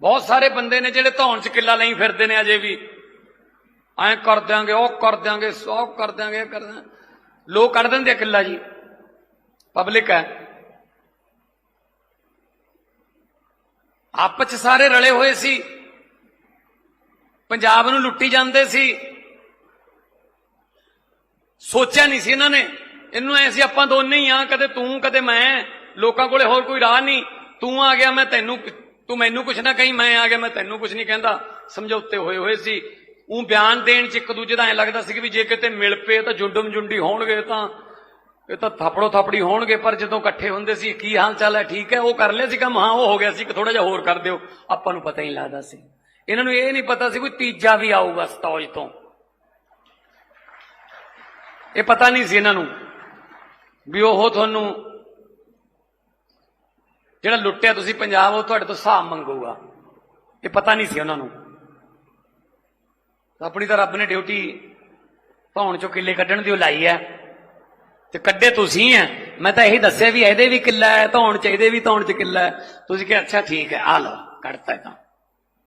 ਬਹੁਤ ਸਾਰੇ ਬੰਦੇ ਨੇ ਜਿਹੜੇ ਧੌਣ ਚ ਕਿੱਲਾ ਲਈ ਫਿਰਦੇ ਨੇ ਅਜੇ ਵੀ। ਐਂ ਕਰ ਦਿਆਂਗੇ, ਉਹ ਕਰ ਦਿਆਂਗੇ, ਸੌ ਕਰ ਦਿਆਂਗੇ, ਇਹ ਕਰ ਲੋਕ ਕੱਢ ਦਿੰਦੇ ਆ ਕਿੱਲਾ ਜੀ। ਪਬਲਿਕ ਹੈ। ਆਪਸ ਚ ਸਾਰੇ ਰਲੇ ਹੋਏ ਸੀ। ਪੰਜਾਬ ਨੂੰ ਲੁੱਟੀ ਜਾਂਦੇ ਸੀ। ਸੋਚਿਆ ਨਹੀਂ ਸੀ ਇਹਨਾਂ ਨੇ। ਇਹਨੂੰ ਐ ਸੀ, ਆਪਾਂ ਦੋਨੇ ਹੀ ਆ, ਕਦੇ ਤੂੰ, ਕਦੇ ਮੈਂ। ਲੋਕਾਂ ਕੋਲੇ ਹੋਰ ਕੋਈ ਰਾਹ ਨਹੀਂ। ਤੂੰ ਆ ਗਿਆ, ਮੈਂ ਤੈਨੂੰ ਤੂੰ ਮੈਨੂੰ ਕੁਛ ਨਾ ਕਹੀਂ, ਮੈਂ ਆ ਗਿਆ, ਮੈਂ ਤੈਨੂੰ ਕੁਛ ਨਹੀਂ ਕਹਿੰਦਾ। ਸਮਝੌਤੇ ਹੋਏ ਹੋਏ ਸੀ। ਉਹ ਬਿਆਨ ਦੇਣ ਚ ਇੱਕ ਦੂਜੇ ਦਾ ਐ ਲੱਗਦਾ ਸੀ ਕਿ ਵੀ ਜੇ ਕਿਤੇ ਮਿਲ ਪਏ ਤਾਂ ਜੁੰਡਮ ਜੁੰਡੀ ਹੋਣਗੇ ਤਾਂ, ਇਹ ਤਾਂ ਥਾਪੜੋ ਥਾਪੜੀ ਹੋਣਗੇ, ਪਰ ਜਦੋਂ ਇਕੱਠੇ ਹੁੰਦੇ ਸੀ, ਕੀ ਹਾਲ ਚਾਲ ਹੈ? ਠੀਕ ਹੈ, ਉਹ ਕਰ ਲਿਆ ਸੀ ਕੰਮ? ਹਾਂ, ਉਹ ਹੋ ਗਿਆ ਸੀ ਕਿ ਥੋੜਾ ਜਿਹਾ ਹੋਰ ਕਰ ਦਿਓ। ਆਪਾਂ ਨੂੰ ਪਤਾ ਹੀ ਲੱਗਦਾ ਸੀ। ਇਹਨਾਂ ਨੂੰ ਇਹ ਨਹੀਂ ਪਤਾ ਸੀ ਕੋਈ ਤੀਜਾ ਵੀ ਆਊਗਾ ਸਤੌਜ ਤੋਂ। ਇਹ ਪਤਾ ਨਹੀਂ ਸੀ ਇਹਨਾਂ ਨੂੰ ਵੀ ਉਹ ਤੁਹਾਨੂੰ ਜਿਹੜਾ ਲੁੱਟਿਆ ਤੁਸੀਂ ਪੰਜਾਬ, ਉਹ ਤੁਹਾਡੇ ਤੋਂ ਹਿਸਾਬ ਮੰਗੂਗਾ। ਇਹ ਪਤਾ ਨਹੀਂ ਸੀ ਉਹਨਾਂ ਨੂੰ। ਆਪਣੀ ਤਾਂ ਰੱਬ ਨੇ ਡਿਊਟੀ ਧੌਣ ਚੋਂ ਕਿੱਲੇ ਕੱਢਣ ਦੀ ਉਹ ਲਾਈ ਹੈ। ਤੇ ਕੱਢੇ ਤੁਸੀਂ ਐ ਮੈਂ ਤਾਂ ਇਹੀ ਦੱਸਿਆ ਵੀ ਇਹਦੇ ਵੀ ਕਿੱਲਾ ਹੈ, ਧੌਣ ਚ, ਇਹਦੇ ਵੀ ਧੌਣ ਚ ਕਿੱਲਾ ਹੈ। ਤੁਸੀਂ ਕਿਹਾ, ਅੱਛਾ, ਠੀਕ ਹੈ ਆ ਲਓ, ਕੱਢਤਾ ਤਾਂ।